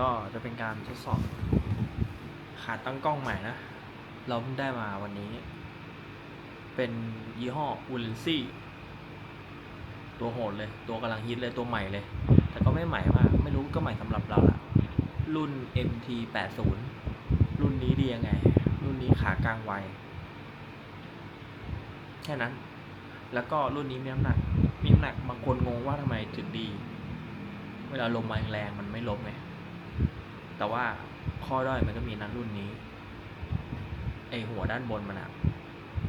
ก็จะเป็นการทดสอบขาตั้งกล้องใหม่นะ เราเพิ่งได้มาวันนี้ เป็นยี่ห้ออูลซี่ตัวโหดเลย ตัวกำลังฮิตเลยตัวใหม่เลย แต่ก็ไม่ใหม่มากไม่รู้ก็ใหม่สำหรับเราละรุ่น MT 8 0รุ่นนี้ดียังไง รุ่นนี้ขากลางไวแค่นั้น แล้วก็รุ่นนี้มีน้ำหนักมีน้ำหนักบางคนงงว่าทำไมถึงดี เวลาลมมาแรงๆมันไม่ลบไง แต่ว่าข้อด้อยมันก็มีนั้นรุ่นนี้ ไอหัวด้านบนมันอะ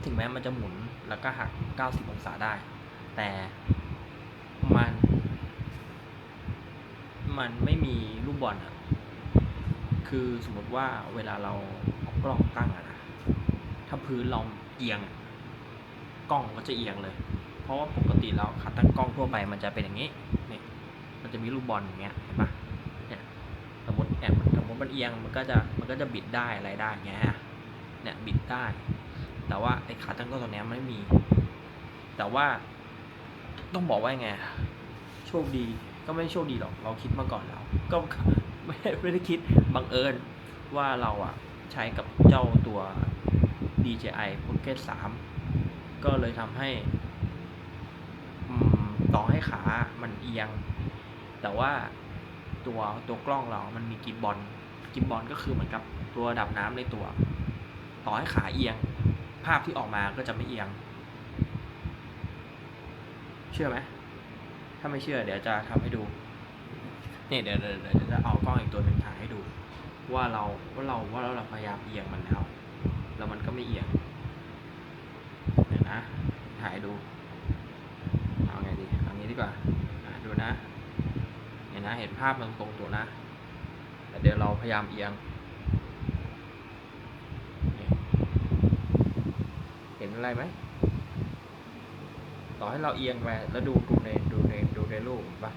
ถึงแม้มันจะหมุนแล้วก็หัก 90 องศาได้ แต่มัน มันไม่มีลูกบอลอะคือสมมติว่าเวลาเราเอากล้องตั้งอะนะถ้าพื้นเราเอียง กล้องก็จะเอียงเลย เพราะว่าปกติเราขาตั้งกล้องทั่วไปมันจะเป็นอย่างนี้นี่มันจะมีลูกบอลอย่างเงี้ยเห็นปะ สมมติแอบสมมติมันเอียงมันก็จะมันก็จะบิดได้อะไรได้อย่างเงี้ยฮะเนี่ยบิดได้ แต่ว่าไอ้ขาตั้งกล้องตัวเนี้ยไม่มี แต่ว่าต้องบอกว่าไงโชคดีก็ไม่โชคดีหรอกเราคิดมาก่อนแล้ว ก็ไม่ไม่ได้คิดบังเอิญว่าเราอะใช้กับเจ้าตัว DJI Pocket 3 ก็เลยทำให้ต่อให้ขามันเอียง แต่ว่า ตัวตัวกล้องเรา มันมีกิบบอลกิบบอลก็คือเหมือนกับตัวดับน้ำในตัว ต่อให้ขาเอียง ภาพที่ออกมาก็จะไม่เอียง เชื่อไหมถ้าไม่เชื่อเดี๋ยวจะทำให้ดูเนี่ยเดี๋ยวเดี๋ยวจะเอากล้องอีกตัวหนึ่งถ่ายให้ดู ว่าเราว่าเราว่าเราพยายามเอียงมันแล้วแล้วมันก็ไม่เอียง เดี๋ยวนะ ถ่ายให้ดู เอาไงดีเอางี้ดีกว่าอะดูนะ เห็ นะ เห็นภาพมันตรงตัวนะแต่เดี๋ยวเราพยายามเอียง เห็นอะไรไหม ต่อให้เราเอียงไปแล้วดูดูในดูในดูในรูปปะ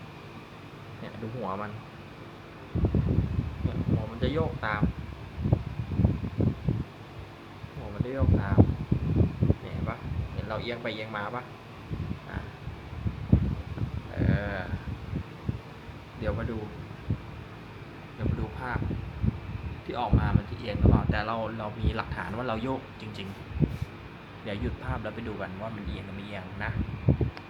เนี่ยดูหัวมันเนี่ยหัวมันจะโยกตาม หัวมันจะโยกตาม เนี่ยเห็นปะเห็นเราเอียงไปเอียงมาปะเออเดี๋ยวมา ดู เดี๋ยวมาดูภาพที่ออกมามันจะเอียงหรือเปล่า แต่เราเรามีหลักฐานว่าเราโยกจริง ๆ เดี๋ยวหยุดภาพแล้วไปดูกันว่ามันเอียงหรือไม่เอียงนะ